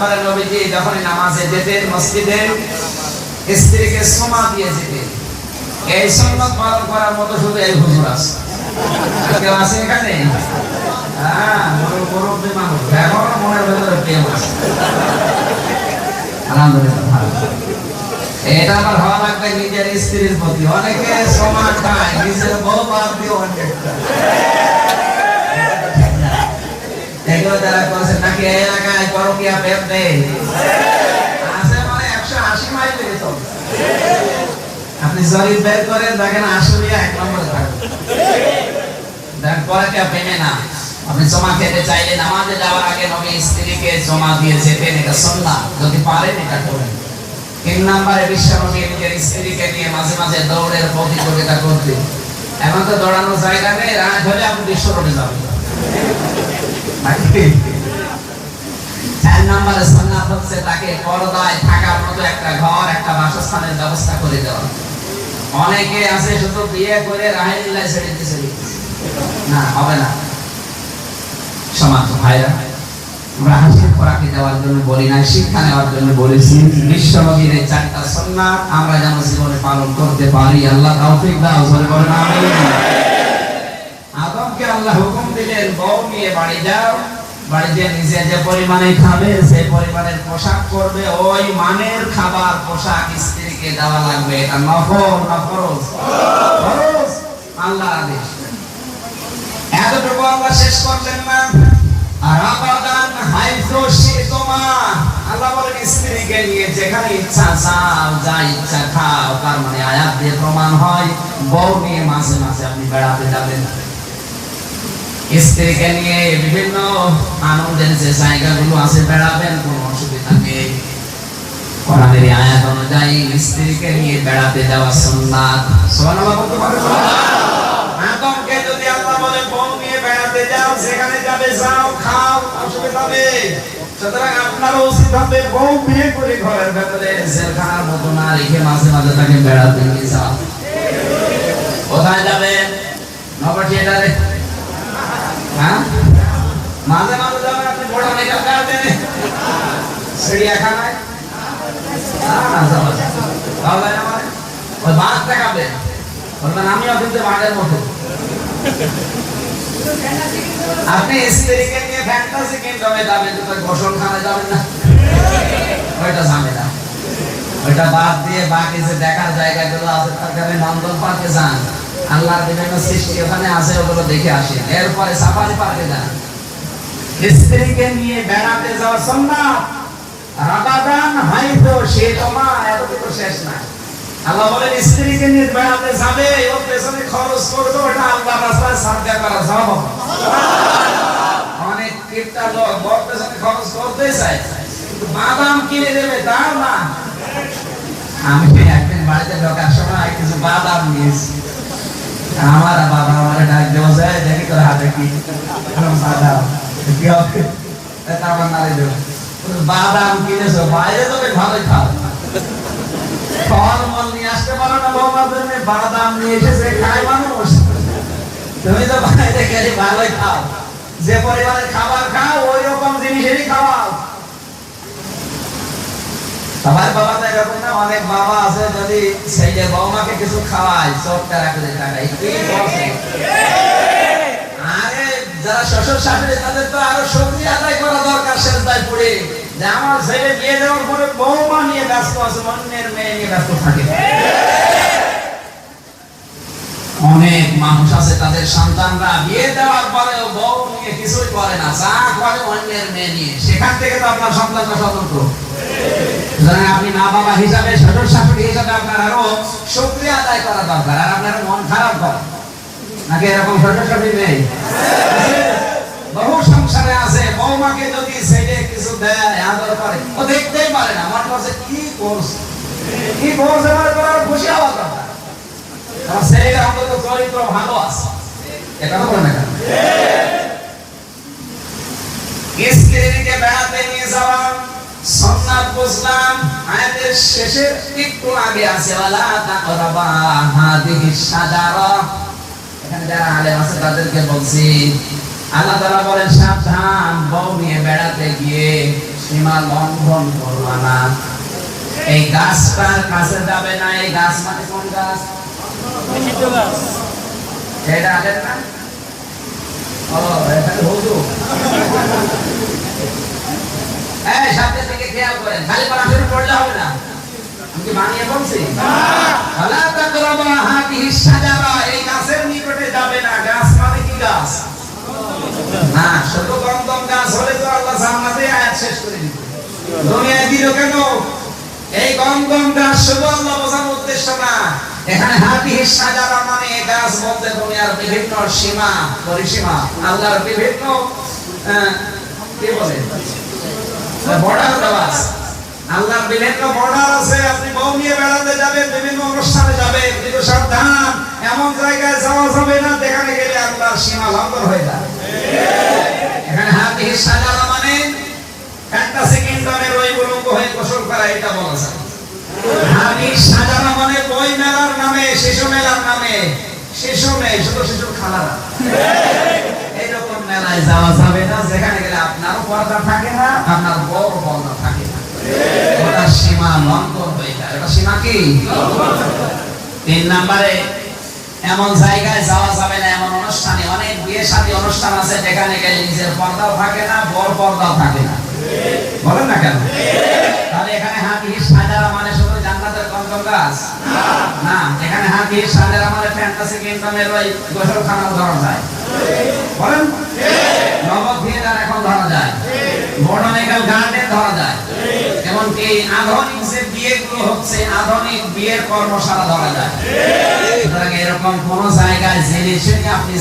নম্বরে নবীজি যখন নামাজে যেতেন, মসজিদে, স্ত্রীকে সোমা দিয়ে যেতেন। এই সুন্নত পালন করার মতো শুধু এই হুজুর আছে। কেউ আছে এখানে? হ্যাঁ মুরব্বী মানুষ মনের ভেতরে এটা আবার হওয়া লাগবে নিজের স্ত্রীর প্রতি। অনেকে সমান খায়, নিজের বউ বাদ দিয়ে অনেক পরকিয়া প্রেম নেই আছে মানে একশো আশি মাইল বেরিত আপনি জরিপ বের করেন, দেখেন আশুলিয়া এক নম্বরে থাকবে। দেখ, পরকিয়া প্রেমে না। আপনি জমা খেতে চাইলে নামাজে যাওয়ার আগে নবী স্ত্রীকে জমা দিয়ে যেতেন, এটা সন্ধ্যা যদি পারেন, এটা করেন। তিন নম্বরে বিশ্বনবী নিজের স্ত্রীকে নিয়ে মাঝে মাঝে দৌড়ের প্রতিযোগিতা করতে এখন তো দৌড়ানোর জায়গা নেই, রাত হলে আপনি বিশ্ব রোডে যাবেন? চার নম্বরে সন্ন্যাস হচ্ছে তাকে পর্দায় থাকার মতো একটা ঘর, একটা বাসস্থানের ব্যবস্থা করে দেওয়া। অনেকে আছে শুধু বিয়ে করে রাহেলিল্লাহ ছেড়ে দিতে না, হবে না। সমাজ ভাইরা, আমরা হাসির খোরাকি দেওয়ার জন্য বলি না শিক্ষা নেওয়ার জন্য বলেছি বিশ্ব নবীর এই চারটা সন্ন্যাস আমরা যেন জীবনে পালন করতে পারি। আল্লাহ তৌফিক দাও, জোরে বলেন, আমিন। আদমকে আল্লাহ হুকুম দিলেন, বউ নিয়ে বাড়ি যাও। বাড়ি যে নিজে যে পরিমাণে খাবে সেই পরিমাণের পোশাক করবে ওই মানের খাবার পোশাক স্ত্রীকে দেওয়া লাগবে। এটা নফল না ফরজ। ফরজ আল্লাহর আদেশ। এতটুকু আল্লাহ শেষ করলেন না। আর আবাদান হাইফু শিতুমা আল্লাহ বলেন, স্ত্রীকে নিয়ে যেখানে ইচ্ছা যা ইচ্ছা খাও, তার মানে আয়াত দিয়ে প্রমাণ হয়, বউ নিয়ে মাঝে মাঝে আপনি বেড়াতে যাবেন। স্ত্রীকে নিয়ে বিভিন্ন আনন্দের যে জায়গাগুলো আছে, বেড়াবেন, কোনো অসুবিধা নেই। কোরআনের আয়াত অনুযায়ী স্ত্রীকে নিয়ে বেড়াতে যাওয়া সুন্নাত। সুবহানাল্লাহ, বলতে পারবেন আদমকে যাবে হবে বউ বিয়ে মতো না রেখে মাঝে মাঝে বেড়াতে কোথায় যাবেন? নবা থিয়েটারে হ্যাঁ? মাঝে আপনি চিড়িয়াখানায়। না বাঘের মতো। আপনি স্ত্রীকে নিয়ে ফ্যান্টাসি যাবেন যাবেন না। ওইটা ঝামেলা। ওইটা বাদ দিয়ে বাকি যে দেখার জায়গাগুলো আছে, তার কারণে নন্দন পার্কে যান। আল্লাহর বিভিন্ন সৃষ্টি ওখানে আছে ওগুলো দেখে আসেন এরপরে সাফারি পার্কে যান স্ত্রীকে নিয়ে বেড়াতে যাওয়া সম্ভব রাবাদান হাইতো সে তোমা এতটুকু শেষ না। আল্লাহ বলেন, স্ত্রীকে নিয়ে বেড়াতে যাবে পেছনে খরচ করবে, ওটা আল্লাহ রাস্তায় করা অনেক কিপটা লোক পেছনে খরচ করতে চায়। বাদাম কিনে দেবে তাও না আমি একদিন বাড়িতে ঢোকার সময় কিছু বাদাম নিয়েছি। আমার বাবা আমার ডাক দেওয়া যায় দেখি তোর হাতে কি? আমার নারে বাদাম বাইরে ভালোই খাও। নিয়ে আসতে পারো না বাদাম নিয়ে এসেছে, খায় মানুষ। তুমি তো বাইরে গেলে ভালোই খাও। যে পরিমাণের খাবার খাও, ওই রকম জিনিসেরই খাওয়াও সবার বাবা তো এরকম না, অনেক বাবা আছে যদি যে বৌমাকে কিছু খাওয়ায় চোখটা রাখলে টাকায় কি বলছে? আরে, যারা শ্বশুর শাশুড়ি, তাদের তো আরও আদায় করা দরকার পড়ে। যে আমার ছেলে বিয়ে দেওয়ার পরে নিয়ে ব্যস্ত আছে, অন্যের মেয়ে নিয়ে ব্যস্ত থাকে। অনেক মানুষ আছে, তাদের সন্তানরা বিয়ে দেওয়ার পরেও বউ নিয়ে কিছুই করে না, যা করে অন্যের মেয়ে নিয়ে। সেখান থেকে তো আপনার সন্তানটা স্বতন্ত্র। সুতরাং আপনি মা বাবা হিসাবে শ্বশুর শাশুড়ি হিসাবে আপনার আরও শুক্রিয়া আদায় করা দরকার। আর আপনার মন খারাপ করে। নাকি এরকম শ্বশুর শাশুড়ি নেই? বহু সংসারে আছে বৌমাকে যদি ছেলে কিছু দেয় আদর করে ও দেখতেই পারে না আমার কাছে কি করছে কি করছে মানে করার খুশি হওয়া দরকার। আমার ছেলেটা অন্তত চরিত্র ভালো আছে। এটা বলে না স্ত্রীকে বেড়াতে নিয়ে যাওয়া সন্ন্যাত বুঝলাম আয়াতের শেষে একটু আগে আছে ওয়ালা তাকরাবা হাদিহি শাজারা এখানে যারা আলেম আছে তাদেরকে বলছি আল্লাহ তাআলা বলেন সাবধান বউ নিয়ে বেড়াতে গিয়ে সীমা লঙ্ঘন করবা না। এই গাছটার কাছে যাবে না এই গাছ মানে কোন গাছ? এটা আগের না? ও এটা হুজুর এই সামনে থেকে খেয়াল করেন খালি পড়া শুরু হবে না। আমি কি বানিয়ে বলছি? আলা তাকরাবা হাতিহি সাজারা এই গাছের নিকটে যাবে না। গাছ মানে কি গাছ? না শুধু গন্ধম গাছ হলে তো আল্লাহ জান্নাতে আয়াত শেষ করে দিত দুনিয়ায় দিল কেন? এই গন্ধম গাছ শুধু আল্লাহ বোঝানোর উদ্দেশ্য না। এখানে হাতিহি সাজারা মানে গাছ বলতে দুনিয়ার বিভিন্ন সীমা পরিসীমা আল্লাহর বিভিন্ন কি বলে? বর্ডার দেওয়া আছে আল্লাহর বিভিন্ন বর্ডার আছে, আপনি বউ নিয়ে বেড়াতে যাবেন, বিভিন্ন অনুষ্ঠানে যাবেন, কিন্তু সাবধান, এমন জায়গায় যাওয়া যাবে না, যেখানে গেলে আল্লাহর সীমা লঙ্ঘন হয়ে যায়। এখানে হাতি সাজানো মানে ফ্যান্টাসি কিংডমের ওই উলঙ্গ হয়ে গোসল করা, এটা বলা যায়। হাতি সাজানো মানে বই মেলার নামে, শিশু মেলার নামে। শিশু মেয়ে ছোট শিশুর খালারা এইরকম মেলায় যাওয়া যাবে না, যেখানে গেলে আপনারও পর্দা থাকে না, আপনার বড় পর্দা থাকে না। ওটা সীমা লঙ্ঘন হয়ে যায়। এটা সীমা কি? তিন নম্বরে, এমন জায়গায় যাওয়া যাবে না, এমন অনুষ্ঠানে, অনেক বিয়ে শাদী অনুষ্ঠান আছে, যেখানে গেলে নিজের পর্দাও থাকে না, বড় পর্দাও থাকে না। বলেন না কেন? তাহলে এখানে হাতি, সাজারা মানে শুধু জান্নাতের কঙ্কন গাছ? না, এখানে হাতি সাদের আমার ফ্যান্টাসি ওই গোসলখানাও ধরা যায়। বলেন? নগদ থিয়েটার এখন ধরা যায়। বটানিক্যাল গার্ডেন ধরা যায়। এমনকি আধুনিক যে বিয়েগুলো হচ্ছে, আধুনিক বিয়ের কর্মশালা ধরা যায়। সুতরাং এরকম কোন জায়গায় জেনে শুনে আপনি